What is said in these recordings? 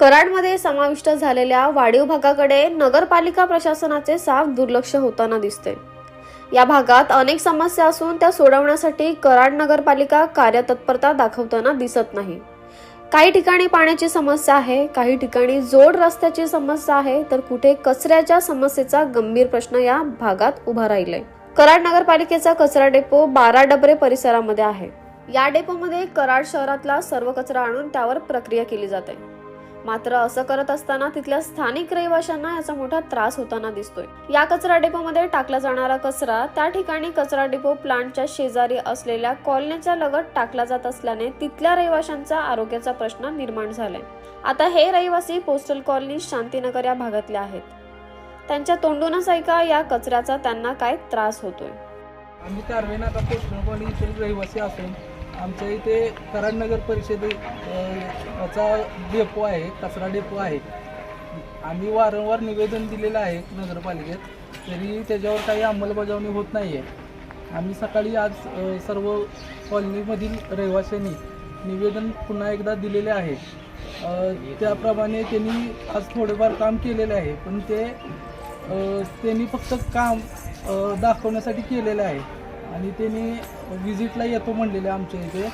कराडमध्ये समाविष्ट झालेल्या वाढीव भागाकडे नगरपालिका प्रशासनाचे साफ दुर्लक्ष होताना दिसते. या भागात अनेक समस्या असून त्या सोडवण्यासाठी कराड नगरपालिका कार्यतत्परता दाखवताना दिसत नाही. काही ठिकाणी पाण्याची समस्या आहे काही ठिकाणी जोड रस्त्याची समस्या आहे तर कुठे कचऱ्याच्या समस्येचा गंभीर प्रश्न या भागात उभा राहिलाय. कराड नगरपालिकेचा कचरा डेपो बारा डबरे परिसरामध्ये आहे. या डेपोमध्ये कराड शहरातला सर्व कचरा आणून त्यावर प्रक्रिया केली जाते. मात्र असं करत असताना तिथल्या स्थानिक रहिवाशांना याचा मोठा त्रास होताना दिसतोय. या कचरा डेपोमध्ये टाकला जाणारा कचरा त्या ठिकाणी कचरा डेपो प्लांटच्या शेजारी असलेल्या कॉलनीच्या लगत टाकला जात असल्याने तिथल्या रहिवाशांचा आरोग्याचा प्रश्न निर्माण झालाय. आता हे रहिवासी पोस्टल कॉलनी शांतीनगर या भागातले आहेत. त्यांच्या तोंडूनच ऐका या कचऱ्याचा त्यांना काय त्रास होतोय. आम्ही कारवेन आता रहिवासी असून आमच्या इथे कराड नगर चा डेपो आहे कचरा डेपो आहे. आम्ही वारंवार निवेदन दिलेलं आहे नगरपालिकेत तरी त्याच्यावर काही अंमलबजावणी होत नाही आहे आम्ही सकाळी आज सर्व कॉलनीमधील रहिवाशांनी निवेदन पुन्हा एकदा दिलेले आहे. त्याप्रमाणे त्यांनी आज थोडेफार काम केलेले आहे पण ते त्यांनी फक्त काम दाखवण्यासाठी केलेलं आहे. आणि त्यांनी विजिटला येतो म्हणलेले आमच्या इथे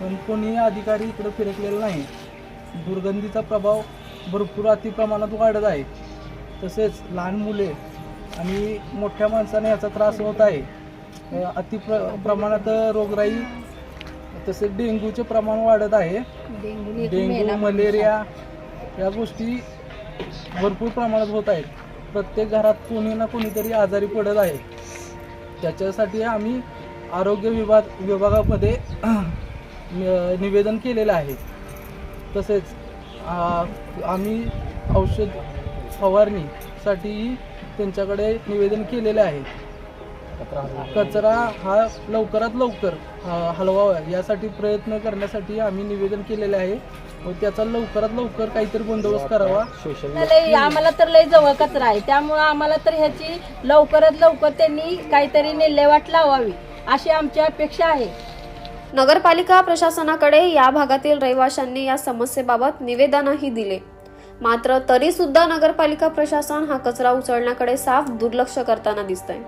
पण कोणी अधिकारी इकडं फिरकलेला नाही. दुर्गंधीचा प्रभाव भरपूर अतिप्रमाणात वाढत आहे. तसेच लहान मुले आणि मोठ्या माणसाने याचा त्रास होत आहे. अति प्र प्रमाणात रोगराई तसेच डेंग्यूचे प्रमाण वाढत आहे. डेंग्यू मलेरिया या गोष्टी भरपूर प्रमाणात होत आहेत. प्रत्येक घरात कोणी ना कोणीतरी आजारी पडत आहे. त्याच्यासाठी आम्ही आरोग्य विभाग विभागामध्ये निवेदन केलेलं आहे. तसेच आम्ही औषध फवारणीसाठीही त्यांच्याकडे निवेदन केलेलं आहे. कचरा हा लवकरात लवकर हलवावा. यासाठी प्रयत्न करण्यासाठी आम्ही निवेदन केलेले आहे. व त्याचा लवकरात लवकर काहीतरी बंदोबस्त करावा. लय आम्हाला तर लय जवळ कचरा आहे. त्यामुळं आम्हाला तर ह्याची लवकरात लवकर त्यांनी काहीतरी नेल्लेवाट लावावी अशी आमची अपेक्षा आहे. नगरपालिका प्रशासनाकडे या भागातील रहिवाशांनी या समस्येबाबत निवेदनही दिले. मात्र तरी सुद्धा नगरपालिका प्रशासन हा कचरा उचलण्याकडे साफ दुर्लक्ष करताना दिसतंय.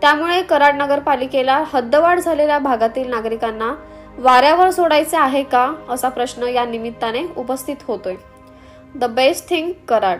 त्यामुळे कराड नगरपालिकेला हद्दवाढ झालेल्या भागातील नागरिकांना वाऱ्यावर सोडायचे आहे का असा प्रश्न या निमित्ताने उपस्थित होतोय. The best thing Karad.